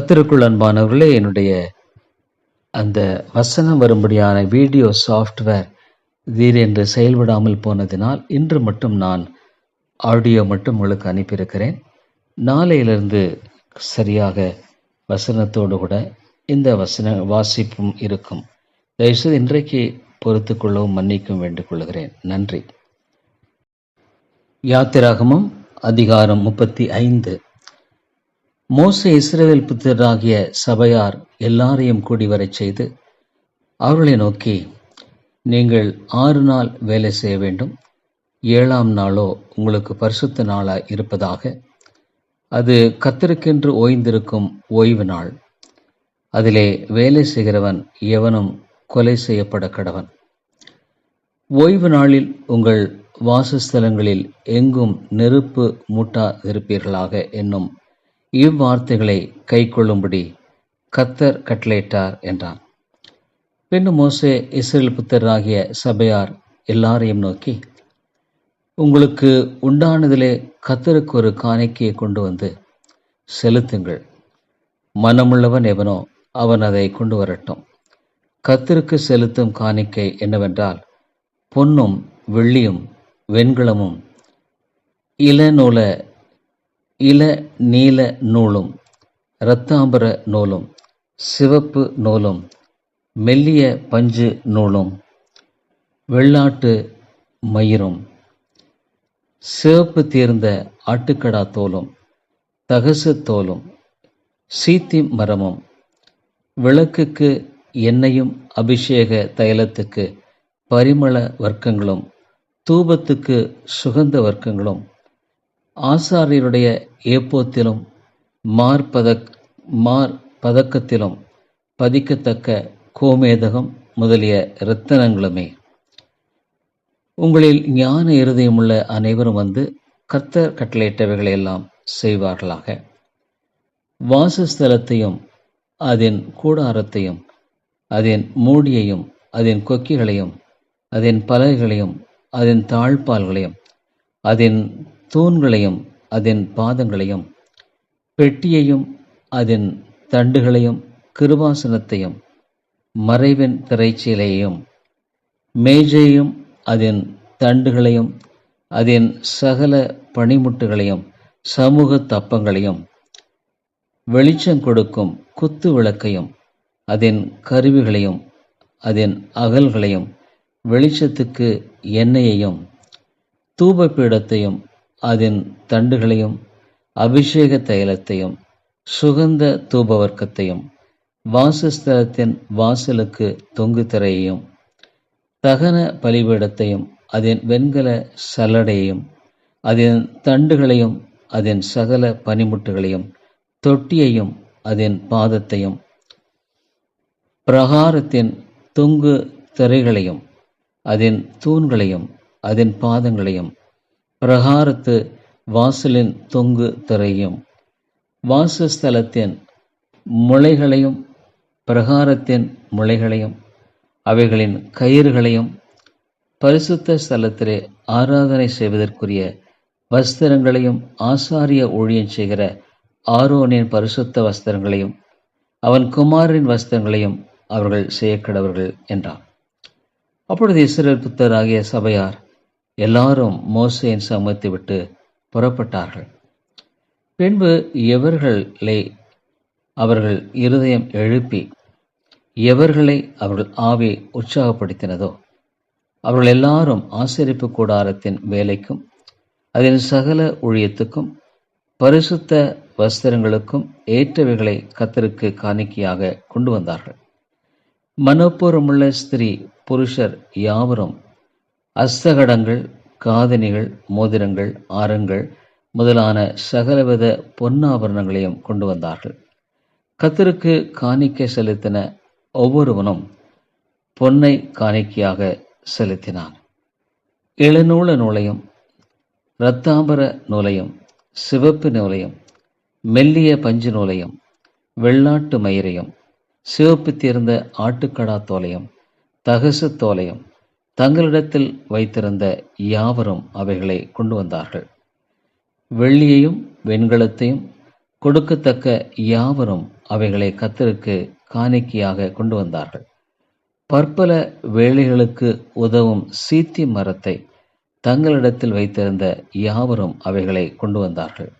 கத்திற்குள் அன்பானவர்களே என்னுடைய அந்த வசனம் வரும்படியான வீடியோ சாஃப்ட்வேர் திடீரென்று செயல்படாமல் போனதினால் இன்று மட்டும் நான் ஆடியோ மட்டும் உங்களுக்கு அனுப்பியிருக்கிறேன். நாளையிலிருந்து சரியாக வசனத்தோடு கூட இந்த வசன வாசிப்பும் இருக்கும். தயவுசெய்து இன்றைக்கு பொறுத்து கொள்ளவும் மன்னிக்கும் வேண்டுக் கொள்கிறேன் நன்றி. யாத்திராகமும் அதிகாரம் முப்பத்தி ஐந்து. மோச இஸ்ரேல் புத்தராகிய சபையார் எல்லாரையும் கூடி வரச் செய்து அவர்களை நோக்கி நீங்கள் ஆறு நாள் வேலை செய்ய வேண்டும். ஏழாம் நாளோ உங்களுக்கு பரிசுத்த நாளாக இருப்பதாக. அது கத்திருக்கென்று ஓய்ந்திருக்கும் ஓய்வு நாள். அதிலே வேலை செய்கிறவன் எவனும் கொலை செய்யப்பட கடவன். ஓய்வு நாளில் உங்கள் வாசஸ்தலங்களில் எங்கும் நெருப்பு மூட்டா இருப்பீர்களாக என்னும் இவ்வார்த்தைகளை கைக்கொள்ளும்படி கத்தர் கட்டளையிட்டார் என்றான். பின்னும் மோசே இஸ்ரேல் புத்தராகிய சபையார் எல்லாரையும் நோக்கி உங்களுக்கு உண்டானதிலே கத்தருக்கு ஒரு காணிக்கையை கொண்டு வந்து செலுத்துங்கள். மனமுள்ளவன் எவனோ அவன் அதை கொண்டு வரட்டும். கத்திற்கு செலுத்தும் காணிக்கை என்னவென்றால் பொன்னும் வெள்ளியும் வெண்கலமும் இளநூல இள நீல நூலும் இரத்தாம்பர நூலும் சிவப்பு நூலும் மெல்லிய பஞ்சு நூலும் வெள்ளாட்டு மயிரும் சிவப்பு தீர்ந்த ஆட்டுக்கடா தோலும் தகசு தோலும் சீத்தி மரமும் விளக்குக்கு எண்ணெயும் அபிஷேக தைலத்துக்கு பரிமள வர்க்கங்களும் தூபத்துக்கு சுகந்த வர்க்கங்களும் ஆசாரியருடைய ஏப்போத்திலும் மார்பதக் மார் பதக்கத்திலும் பதிக்கத்தக்க கோமேதகம் முதலிய இரத்தனங்களுமே. உங்களில் ஞான இருதயமுள்ள அனைவரும் வந்து கர்த்தர் கட்டளையிட்டவைகளை எல்லாம் செய்வார்களாக. வாசஸ்தலத்தையும் அதன் கூடாரத்தையும் அதன் மூடியையும் அதன் கொக்கிகளையும் அதன் பலகைகளையும் அதன் தாழ்பால்களையும் அதன் தூண்களையும் அதன் பாதங்களையும் பெட்டியையும் அதன் தண்டுகளையும் கிருபாசனத்தையும் மறைவின் திரைச்சீலையையும் மேஜையும் அதன் தண்டுகளையும் அதன் சகல பணிமுட்டுகளையும் சமூக தப்பங்களையும் வெளிச்சம் கொடுக்கும் குத்து விளக்கையும் அதன் கருவிகளையும் அதன் அகல்களையும் வெளிச்சத்துக்கு எண்ணெயையும் தூபப்பீடத்தையும் அதன் தண்டுகளையும் அபிஷேக தைலத்தையும் சுகந்த தூபவர்க்கத்தையும் வாசஸ்தலத்தின் வாசலுக்கு தொங்கு திரையையும் தகன பலிபீடத்தையும் அதன் வெண்கல சல்லடையையும் அதன் தண்டுகளையும் அதன் சகல பனிமுட்டுகளையும் தொட்டியையும் அதன் பாதத்தையும் பிரகாரத்தின் தொங்கு திரைகளையும் அதன் தூண்களையும் அதன் பாதங்களையும் பிரகாரத்து வாசலின் தொங்கு திரையும். வாசஸ்தலத்தின் முளைகளையும் பிரகாரத்தின் முளைகளையும் அவைகளின் கயிறுகளையும் பரிசுத்த ஸ்தலத்திலே ஆராதனை செய்வதற்குரிய வஸ்திரங்களையும் ஆசாரிய ஊழியம் செய்கிற ஆரோனின் பரிசுத்த வஸ்திரங்களையும் அவன் குமாரின் வஸ்திரங்களையும் அவர்கள் செய்யக்கடவர்கள் என்றான். அப்பொழுது இஸ்ரேல் புத்தராகிய சபையார் எல்லாரும் மோசையின் சமத்தை விட்டு புறப்பட்டார்கள். பின்பு எவர்களை அவர்கள் இருதயம் எழுப்பி எவர்களை அவர்கள் ஆவி உற்சாகப்படுத்தினதோ அவர்கள் எல்லாரும் ஆசரிப்பு கூடாரத்தின் வேலைக்கும் அதன் சகல ஊழியத்துக்கும் பரிசுத்த வஸ்திரங்களுக்கும் ஏற்றவைகளை கத்தருக்கு காணிக்கையாக கொண்டு வந்தார்கள். மனப்பூர்வமுள்ள ஸ்திரீ புருஷர் யாவரும் அஸ்தகடங்கள் காதணிகள் மோதிரங்கள் ஆரங்கள் முதலான சகலவித பொன்னாபரணங்களையும் கொண்டு வந்தார்கள். கத்தருக்கு காணிக்கை செலுத்தின ஒவ்வொருவனும் பொன்னை காணிக்கையாக செலுத்தினான். இளநூல நூலையும் இரத்தாம்பர நூலையும் சிவப்பு நூலையும் மெல்லிய பஞ்சு நூலையும் வெள்ளாட்டு மயிரையும் சிவப்பு தீர்ந்த ஆட்டுக்கடா தோலையும் தகசு தோலையும் தங்களிடத்தில் வைத்திருந்த யாவரும் அவைகளை கொண்டு வந்தார்கள். வெள்ளியையும் வெண்கலத்தையும் கொடுக்கத்தக்க யாவரும் அவைகளை கத்தருக்கு காணிக்கையாக கொண்டு வந்தார்கள். பற்பல வேலைகளுக்கு உதவும் சீத்தி மரத்தை தங்களிடத்தில் வைத்திருந்த யாவரும் அவைகளை கொண்டு வந்தார்கள்.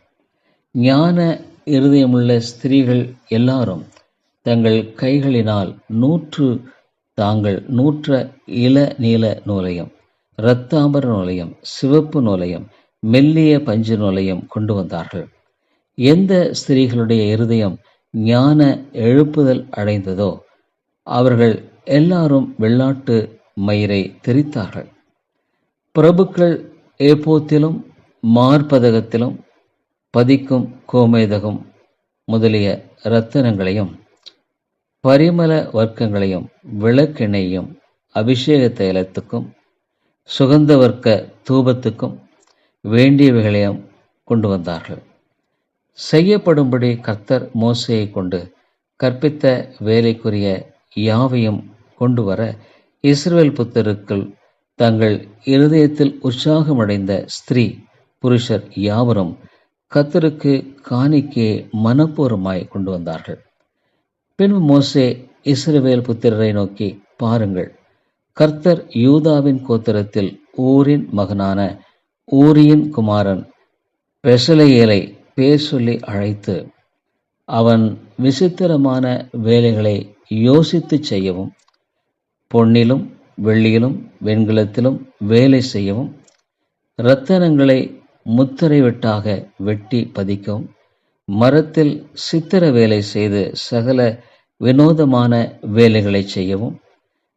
ஞான இருதயமுள்ள ஸ்திரீகள் எல்லாரும் தங்கள் கைகளினால் நூற்று தாங்கள் நூற்ற இள நீல நூலையும் இரத்தாம்பர நூலையும் சிவப்பு நூலையும் மெல்லிய பஞ்சு நூலையும் கொண்டு வந்தார்கள். எந்த ஸ்திரீகளுடைய இருதயம் ஞான எழுப்புதல் அடைந்ததோ அவர்கள் எல்லாரும் வெள்ளாட்டு மயிரை தெரித்தார்கள். பிரபுக்கள் ஏப்போத்திலும் மார்பதகத்திலும் பதிக்கும் கோமேதகம் முதலிய இரத்தனங்களையும் பரிமள வர்க்கங்களையும் விளக்கெண்ணையும் அபிஷேக தைலத்துக்கும் சுகந்த வர்க்க தூபத்துக்கும் வேண்டியவைகளையும் கொண்டு வந்தார்கள். செய்யப்படும்படி கர்த்தர் மோசையை கொண்டு கற்பித்த வேலைக்குரிய யாவையும் கொண்டு வர இஸ்ரேல் புத்தருக்குள் தங்கள் இருதயத்தில் உற்சாகமடைந்த ஸ்திரீ புருஷர் யாவரும் கத்தருக்கு காணிக்கையை மனப்பூர்வமாய் கொண்டு வந்தார்கள். பின்பு மோசே இஸ்ரவேல் புத்திரரை நோக்கி பாருங்கள் கர்த்தர் யூதாவின் கோத்திரத்தில் ஊரின் மகனான ஊரியின் குமாரன் பெசலையலை பேர் சொல்லி அழைத்து அவன் விசித்திரமான வேலைகளை யோசித்து செய்யவும் பொன்னிலும் வெள்ளியிலும் வெண்கலத்திலும் வேலை செய்யவும் இரத்தனங்களை முத்திரை வெட்டாக வெட்டி பதிக்கவும் மரத்தில் சித்திர வேலை செய்து சகல வினோதமான வேலைகளை செய்யவும்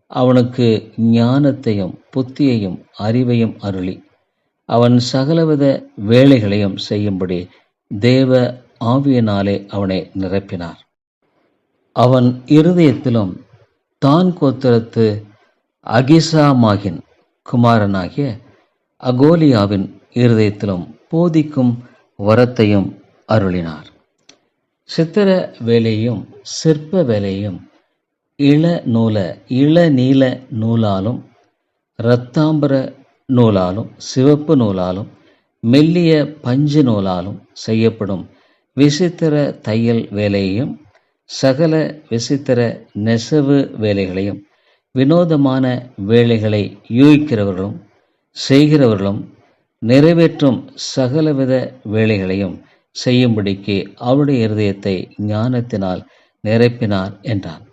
அவனுக்கு ஞானத்தையும் புத்தியையும் அறிவையும் அருளி அவன் சகலவித வேலைகளையும் செய்யும்படி தேவ ஆவியனாலே அவனை நிரப்பினார். அவன் இருதயத்திலும் தான் கோத்திரத்து அகிசாமாகின் குமாரனாகிய அகோலியாவின் இருதயத்திலும் போதிக்கும் வரத்தையும் அருளினார். சித்திர வேலையும் சிற்ப வேலையும் இள நூல இளநீல நூலாலும் இரத்தாம்பர நூலாலும் சிவப்பு நூலாலும் மெல்லிய பஞ்சு நூலாலும் செய்யப்படும் விசித்திர தையல் வேலையையும் சகல விசித்திர நெசவு வேலைகளையும் வினோதமான வேலைகளை யூகிக்கிறவர்களும் செய்கிறவர்களும் நிறைவேற்றும் சகலவித வேலைகளையும் செய்யும்படிக்கு அவருடைய இருதயத்தை ஞானத்தினால் நிரப்பினார் என்றான்.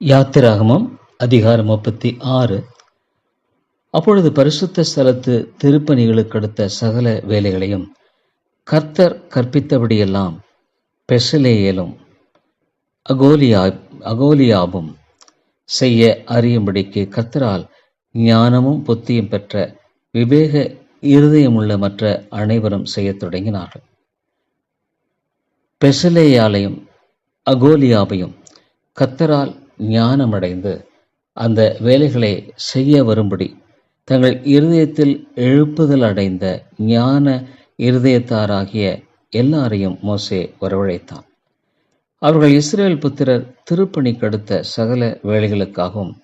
யாத்திராகமம் அதிகாரம் முப்பத்தி ஆறு. அப்பொழுது பரிசுத்த ஸ்தலத்து திருப்பணிகளுக்கு அடுத்த சகல வேலைகளையும் கர்த்தர் கற்பித்தபடியெல்லாம் பெசலேயலும் அகோலியா அகோலியாவும் செய்ய அறியும்படிக்கு கர்த்தரால் ஞானமும் புத்தியும் பெற்ற விவேக இருதயமுள்ள மற்ற அனைவரும் செய்யத் தொடங்கினார்கள். பெசலேயாலையும் அகோலியாவையும் கத்தரால் ஞானமடைந்து அந்த வேலைகளை செய்ய வரும்படி தங்கள் இருதயத்தில் எழுப்புதல் அடைந்த ஞான இருதயத்தாராகிய எல்லாரையும் மோசே வரவழைத்தான். அவர்கள் இஸ்ரேல் புத்திரர் திருப்பணிக்கடுத்த சகல வேலைகளுக்காகவும்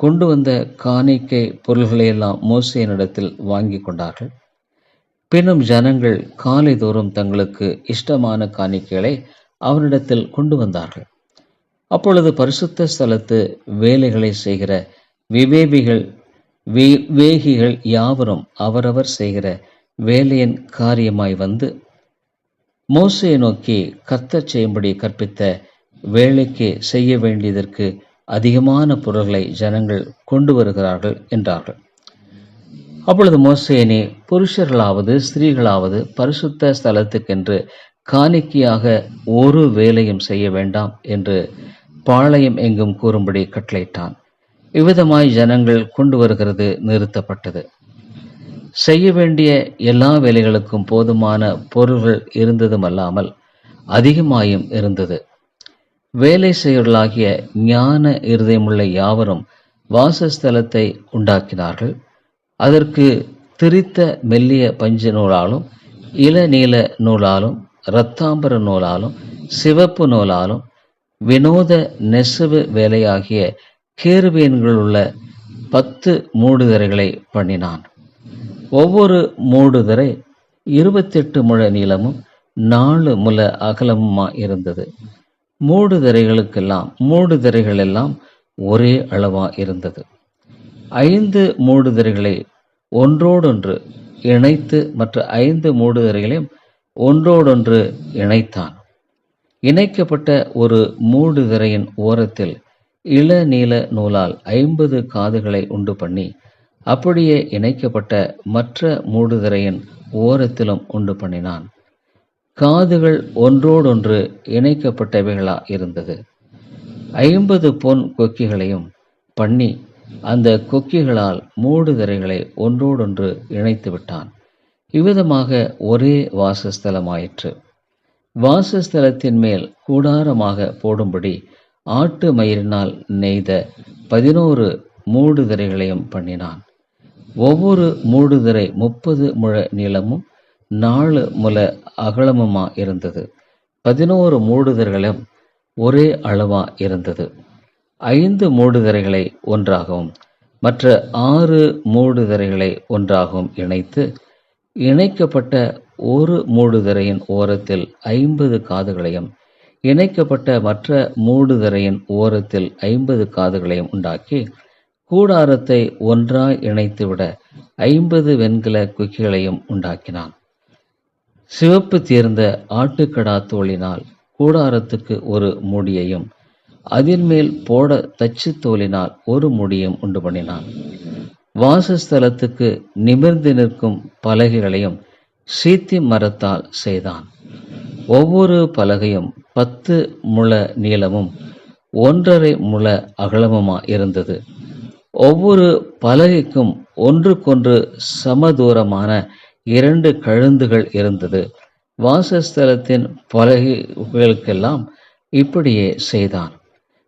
கொண்டு வந்த காணிக்கை பொருள்களையெல்லாம் மோசையினிடத்தில் வாங்கி கொண்டார்கள். பின்னும் ஜனங்கள் காலை தோறும் தங்களுக்கு இஷ்டமான காணிக்கைகளை அவனிடத்தில் கொண்டு வந்தார்கள். அப்பொழுது பரிசுத்த ஸ்தலத்து வேலைகளை செய்கிற விவேபிகள் விவேகிகள் யாவரும் அவரவர் செய்கிற வேலையின் காரியமாய் வந்து மோசையை நோக்கி கத்தச் செய்யும்படி கற்பித்த வேலைக்கு செய்ய வேண்டியதற்கு அதிகமான பொருள்களை ஜனங்கள் கொண்டு வருகிறார்கள் என்றார்கள். அப்பொழுது மோசேனே புருஷர்களாவது ஸ்திரீகளாவது பரிசுத்த ஸ்தலத்துக்கென்று காணிக்கையாக ஒரு வேலையும் செய்ய வேண்டாம் என்று பாளையம் எங்கும் கூறும்படி கட்டளையிட்டான். இவ்விதமாய் ஜனங்கள் கொண்டு வருகிறது நிறுத்தப்பட்டது. செய்ய வேண்டிய எல்லா வேலைகளுக்கும் போதுமான பொருள்கள் இருந்ததும் அல்லாமல் அதிகமாயும் இருந்தது. வேலை செய்யர்களாகிய ஞான இருதயமுள்ள யாவரும் வாசஸ்தலத்தை உண்டாக்கினார்கள். அதற்கு திரித்த மெல்லிய பஞ்சு நூலாலும் இளநீல நூலாலும் இரத்தாம்பர நூலாலும் சிவப்பு நூலாலும் வினோத நெசவு வேலையாகிய கேருவியன்கள் உள்ள பத்து மூடுதிரைகளை பண்ணினான். ஒவ்வொரு மூடுதிரை இருபத்தெட்டு முழ நீளமும் நாலு முல அகலமுமா இருந்தது. மூடுதிரைகளுக்கெல்லாம் மூடுதிரைகள் எல்லாம் ஒரே அளவா இருந்தது. ஐந்து மூடுதிரைகளை ஒன்றோடொன்று இணைத்து மற்ற ஐந்து மூடுதிரைகளையும் ஒன்றோடொன்று இணைத்தான். இணைக்கப்பட்ட ஒரு மூடுதிரையின் ஓரத்தில் இளநீல நூலால் ஐம்பது காதுகளை உண்டு பண்ணி அப்படியே இணைக்கப்பட்ட மற்ற மூடுதிரையின் ஓரத்திலும் உண்டு பண்ணினான். காதுகள் ஒன்றோடொன்று இணைக்கப்பட்டவைகளா இருந்தது. ஐம்பது பொன் கொக்கிகளையும் பண்ணி அந்த கொக்கிகளால் மூடுதிரைகளை ஒன்றோடொன்று இணைத்து விட்டான் இவ்விதமாக ஒரே வாசஸ்தலமாயிற்று. வாசஸ்தலத்தின் மேல் கூடாரமாக போடும்படி ஆட்டு மயிரினால் நெய்த பதினோரு மூடுதிரைகளையும் பண்ணினான். ஒவ்வொரு மூடுதிரை முப்பது முழ நீளமும் நாலு முல அகலமுமா இருந்தது. பதினோரு மூடுதர்களும் ஒரே அளவா இருந்தது. ஐந்து மூடுதிரைகளை ஒன்றாகவும் மற்ற ஆறு மூடுதிரைகளை ஒன்றாகவும் இணைத்து இணைக்கப்பட்ட ஒரு மூடுதிரையின் ஓரத்தில் ஐம்பது காதுகளையும் இணைக்கப்பட்ட மற்ற மூடுதிரையின் ஓரத்தில் ஐம்பது காதுகளையும் உண்டாக்கி கூடாரத்தை ஒன்றாய் இணைத்துவிட ஐம்பது வெண்கல குக்கிகளையும் உண்டாக்கினான். சிவப்பு தீர்ந்த ஆட்டுக்கடா தோலினால் கூடாரத்துக்கு ஒரு முடியையும் அதின் மேல் போட தச்சு தோலினால் ஒரு முடியும் உண்டு பண்ணினான். வாசஸ்தலத்துக்கு நிமிர்ந்து நிற்கும் பலகைகளையும் சீத்தி மரத்தால் செய்தான். ஒவ்வொரு பலகையும் பத்து முழ நீளமும் ஒன்றரை முழ அகலமுமா இருந்தது. ஒவ்வொரு பலகைக்கும் ஒன்றுக்கொன்று சமதூரமான இரண்டு கழுந்துகள் இருந்தது. வாசஸ்தலத்தின் பலகைகளுக்கெல்லாம் இப்படியே செய்தான்.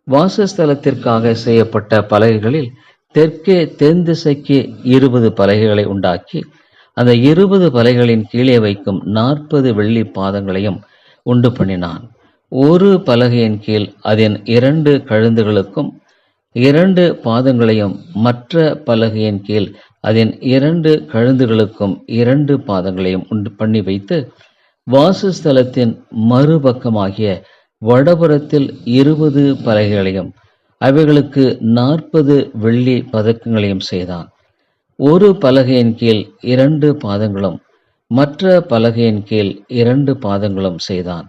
வாசஸ்தலத்திற்காக செய்யப்பட்ட பலகைகளில் தெற்கே தென் திசைக்கு இருபது பலகைகளை உண்டாக்கி அந்த இருபது பலகைகளின் கீழே வைக்கும் நாற்பது வெள்ளி பாதங்களையும் உண்டு பண்ணினான். ஒரு பலகையின் கீழ் அதன் இரண்டு கழுந்துகளுக்கும் இரண்டு பாதங்களையும் மற்ற பலகையின் கீழ் அதன் இரண்டு கழுந்துகளுக்கும் இரண்டு பாதங்களையும் உண்டு பண்ணி வைத்து வாசஸ்தலத்தின் மறுபக்கமாகிய வடபுறத்தில் இருபது பலகைகளையும் அவைகளுக்கு நாற்பது வெள்ளி பதக்கங்களையும் செய்தான். ஒரு பலகையின் கீழ் இரண்டு பாதங்களும் மற்ற பலகையின் கீழ் இரண்டு பாதங்களும் செய்தான்.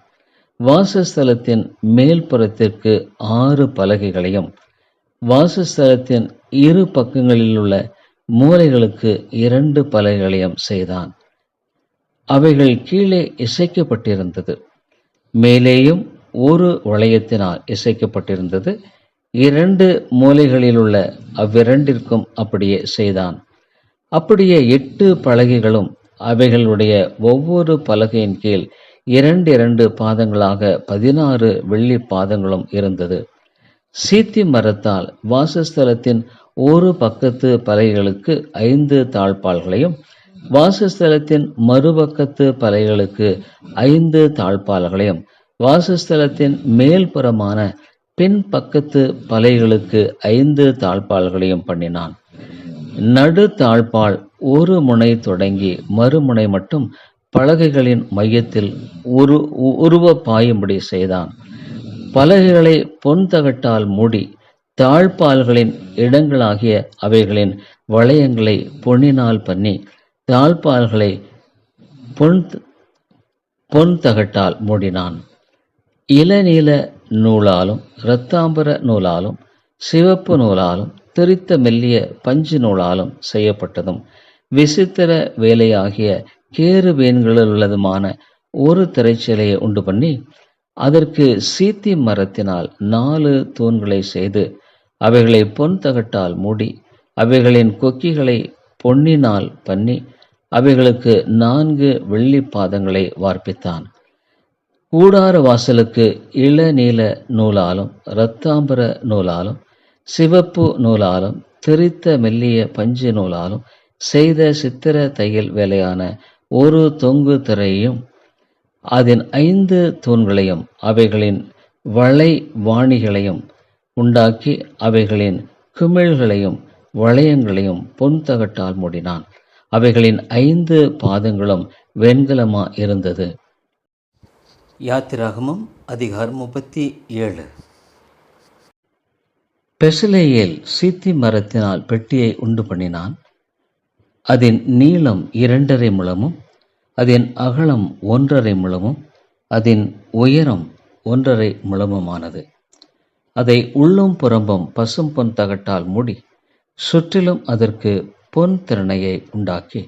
வாசஸ்தலத்தின் மேல்புறத்திற்கு ஆறு பலகைகளையும் வாசஸ்தலத்தின் இரு பக்கங்களில் உள்ள மூலைகளுக்கு இரண்டு பலகைகளையும் செய்தான். அவைகள் கீழே இசைக்கப்பட்டிருந்தது. மேலேயும் ஒரு வளையத்தினால் இசைக்கப்பட்டிருந்தது. இரண்டு மூலைகளிலுள்ள அவ்விரண்டிற்கும் அப்படியே செய்தான். அப்படியே எட்டு பலகைகளும் அவைகளுடைய ஒவ்வொரு பலகையின் கீழ் இரண்டு இரண்டு பாதங்களாக பதினாறு வெள்ளி பாதங்களும் இருந்தது. சீத்தி மரத்தால் வாசஸ்தலத்தின் ஒரு பக்கத்து பலைகளுக்கு ஐந்து தாழ்பால்களையும் வாசஸ்தலத்தின் மறுபக்கத்து பலைகளுக்கு ஐந்து தாழ்பால்களையும் வாசஸ்தலத்தின் மேல்புறமான பின் பக்கத்து பலைகளுக்கு ஐந்து தாழ்பால்களையும் பண்ணினான். நடு தாழ்பால் ஒரு முனை தொடங்கி மறுமுனை மட்டும் பலகைகளின் மையத்தில் உரு உருவ பாயும்படி செய்தான். பலகைகளை பொன் தகட்டால் மூடி தாழ்பால்களின் இடங்களாகிய அவைகளின் வளையங்களை பொன்னினால் பண்ணி தாழ்பால்களை பொன் பொன் தகட்டால் மூடினான். இளநீல நூலாலும் இரத்தாம்பர நூலாலும் சிவப்பு நூலாலும் திரித்த மெல்லிய பஞ்சு நூலாலும் செய்யப்பட்டதும் விசித்திர வேலையாகிய கேரு உள்ளதுமான ஒரு திரைச்சலையை உண்டு பண்ணி அதற்கு சீத்தி மரத்தினால் நாலு தூண்களை செய்து அவைகளை பொன் தகட்டால் மூடி அவைகளின் கொக்கிகளை பொன்னினால் பண்ணி அவைகளுக்கு நான்கு வெள்ளி பாதங்களை வார்ப்பித்தான். கூடார வாசலுக்கு இளநீல நூலாலும் இரத்தாம்பர நூலாலும் சிவப்பு நூலாலும் திரித்த மெல்லிய பஞ்சு நூலாலும் செய்த சித்திர தையல் வேலையான ஒரு தொங்கு திரையையும் அதன் ஐந்து தூண்களையும் அவைகளின் வளை வாணிகளையும் உண்டாக்கி அவைகளின் குமிழ்களையும் வளையங்களையும் பொன் தகட்டால் மூடினான். அவைகளின் ஐந்து பாதங்களும் வெண்கலமா இருந்தது. யாத்திராகமம் அதிகாரம் முப்பத்தி ஏழு. பெசிலேயேல் சீத்தி மரத்தினால் பெட்டியை உண்டு பண்ணினான். அதன் நீளம் இரண்டரை முழமும் அதன் அகலம் ஒன்றரை முழமும் அதன் உயரம் ஒன்றரை முழமுமானது. அதை உள்ளும் புறம்பும் பசும் பொன் தகட்டால் மூடி சுற்றிலும் அதற்கு பொன் திறனையை உண்டாக்கி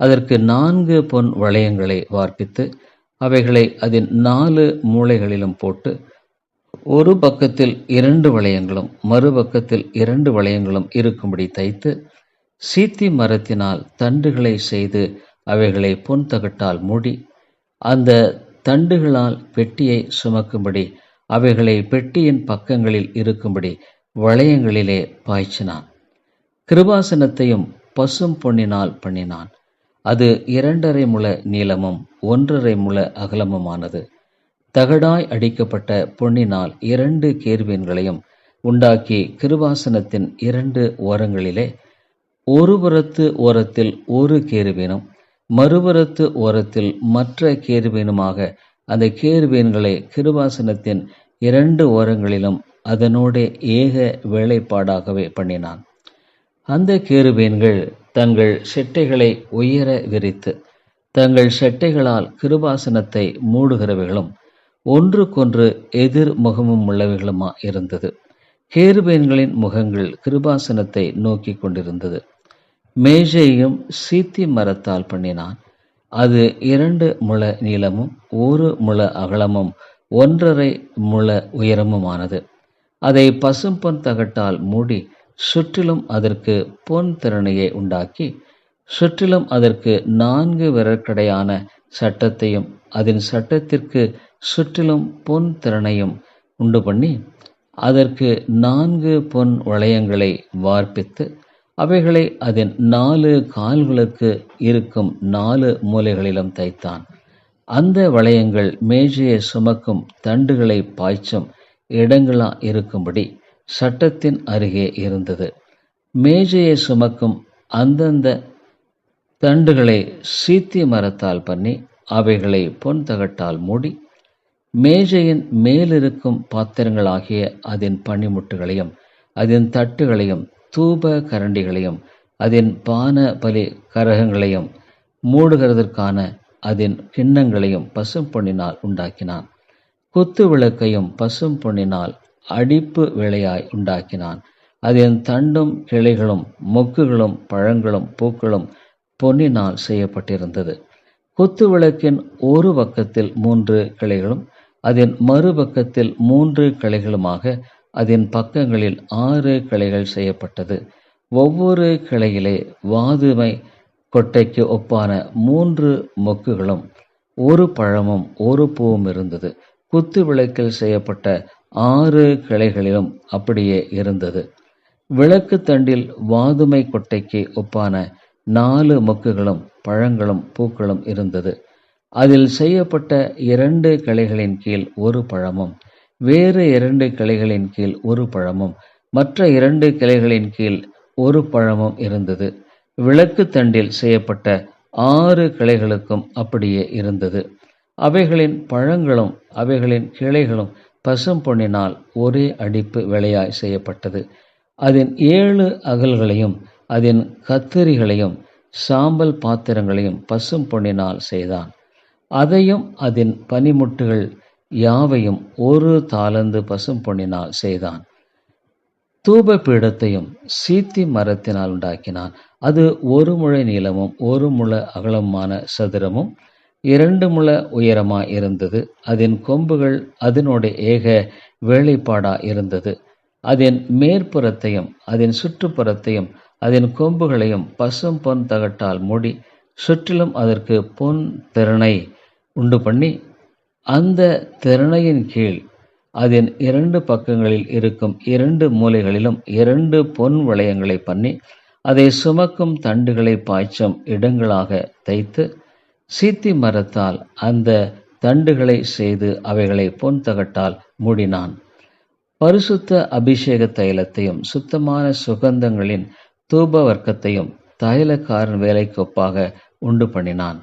அதற்கு நான்கு பொன் வளையங்களை வார்ப்பித்து அவைகளை அதன் நாலு மூளைகளிலும் போட்டு ஒரு பக்கத்தில் இரண்டு வளையங்களும் மறுபக்கத்தில் இரண்டு வளையங்களும் இருக்கும்படி தைத்து சீத்தி மரத்தினால் தண்டுகளை செய்து அவைகளை பொன் தகட்டால் மூடி அந்த தண்டுகளால் பெட்டியை சுமக்கும்படி அவைகளை பெட்டியின் பக்கங்களில் இருக்கும்படி வளையங்களிலே பாய்ச்சினான். கிருபாசனத்தையும் பசும் பொன்னினால் பண்ணினான். அது இரண்டரை முழ நீளமும் ஒன்றரை முழ அகலமுமானது. தகடாய் அடிக்கப்பட்ட பொன்னினால் இரண்டு கேர்வீன்களையும் உண்டாக்கி கிருபாசனத்தின் இரண்டு ஓரங்களிலே ஒரு புறத்து ஓரத்தில் ஒரு கேருவீனும் மறுபுறத்து ஓரத்தில் மற்ற கேருவீனுமாக அந்த கேருவீன்களை கிருபாசனத்தின் இரண்டு ஓரங்களிலும் அதனோடே ஏக வேலைப்பாடாகவே பண்ணினான். அந்த கேருபீன்கள் தங்கள் செட்டைகளை உயர விரித்து தங்கள் செட்டைகளால் கிருபாசனத்தை மூடுகிறவைகளும் ஒன்றுக்கொன்று எதிர் முகமும் உள்ளவைகளுமா இருந்தது. கேருபேன்களின் முகங்கள் கிருபாசனத்தை நோக்கி கொண்டிருந்தது. மேஜையும் சீத்தி மரத்தால் பண்ணினான். அது இரண்டு முழ நீளமும் ஒரு முழ அகலமும் ஒன்றரை முழ உயரமுமானது. அதை பசும்பொன் தகட்டால் மூடி சுற்றிலும் அதற்கு பொன் திறனையை உண்டாக்கி சுற்றிலும் அதற்கு நான்கு விரற்கடையான சட்டத்தையும் அதன் சட்டத்திற்கு சுற்றிலும் பொன் திறனையும் உண்டு பண்ணி அதற்கு நான்கு பொன் வளையங்களை வார்ப்பித்து அவைகளை அதன் நாலு கால்களுக்கு இருக்கும் நாலு மூலைகளிலும் தைத்தான். அந்த வளையங்கள் மேஜையை சுமக்கும் தண்டுகளை பாய்ச்சும் இடங்களா இருக்கும்படி சட்டத்தின் அருகே இருந்தது. மேஜையை சுமக்கும் அந்தந்த தண்டுகளை சீத்தி மரத்தால் பண்ணி அவைகளை பொன் தகட்டால் மூடி மேஜையின் மேலிருக்கும் பாத்திரங்களாகிய அதன் பனிமுட்டுகளையும் அதன் தட்டுகளையும் தூப கரண்டிகளையும் அதன் பான பலி கரகங்களையும் மூடுகிறதற்கான அதன் கிண்ணங்களையும் பசும் பொன்னினால் உண்டாக்கினான். குத்து விளக்கையும் பசும் பொன்னினால் அடிப்பு விளையாய் உண்டாக்கினான். அதன் தண்டும் கிளைகளும் மொக்குகளும் பழங்களும் பூக்களும் பொன்னினால் செய்யப்பட்டிருந்தது. குத்து விளக்கின் ஒரு பக்கத்தில் மூன்று கிளைகளும் அதன் மறுபக்கத்தில் மூன்று கிளைகளுமாக அதன் பக்கங்களில் ஆறு கிளைகள் செய்யப்பட்டது. ஒவ்வொரு கிளையிலே வாதுமை கொட்டைக்கு ஒப்பான மூன்று மொக்குகளும் ஒரு பழமும் ஒரு பூவும் இருந்தது. குத்து விளக்கில் செய்யப்பட்ட ஆறு கிளைகளிலும் அப்படியே இருந்தது. விளக்கு தண்டில் வாதுமை கொட்டைக்கு ஒப்பான நாலு மொக்குகளும் பழங்களும் பூக்களும் இருந்தது. அதில் செய்யப்பட்ட இரண்டு கிளைகளின் கீழ் ஒரு பழமும் வேறு இரண்டு கிளைகளின் கீழ் ஒரு பழமும் மற்ற இரண்டு கிளைகளின் கீழ் ஒரு பழமும் இருந்தது. விளக்கு தண்டில் செய்யப்பட்ட ஆறு கிளைகளுக்கும் அப்படியே இருந்தது. அவைகளின் பழங்களும் அவைகளின் கிளைகளும் பசும் பொன்னினால் ஒரே அடிப்பு விலையாய் செய்யப்பட்டது. அதன் ஏழு அகல்களையும் அதன் கத்தரிகளையும் சாம்பல் பாத்திரங்களையும் பசும் பொன்னினால் செய்தான். அதையும் அதன் பனிமுட்டுகள் யாவையும் ஒரு தாளந்து பசும் பொன்னினால் செய்தான். தூப பீடத்தையும் சீத்தி மரத்தினால் உண்டாக்கினான். அது ஒரு முழ நீளமும் ஒரு முழ அகலமான சதுரமும் இரண்டு முழ உயரமாக இருந்தது. அதன் கொம்புகள் அதனுடைய ஏக வேலைப்பாடா இருந்தது. அதன் மேற்புறத்தையும் அதன் சுற்றுப்புறத்தையும் அதன் கொம்புகளையும் பசும் பொன் தகட்டால் மூடி சுற்றிலும் அதற்கு பொன் திறனை உண்டு பண்ணி அந்த திறனையின் கீழ் அதன் இரண்டு பக்கங்களில் இருக்கும் இரண்டு மூலைகளிலும் இரண்டு பொன் வளையங்களை பண்ணி அதை சுமக்கும் தண்டுகளை பாய்ச்சும் இடங்களாக தைத்து சீத்தி மரத்தால் அந்த தண்டுகளை செய்து அவைகளை பொன் தகட்டால் மூடினான். பரிசுத்த அபிஷேக தைலத்தையும் சுத்தமான சுகந்தங்களின் தூப வர்க்கத்தையும் தைலக்காரன் வேலைக்கொப்பாக உண்டு பண்ணினான்.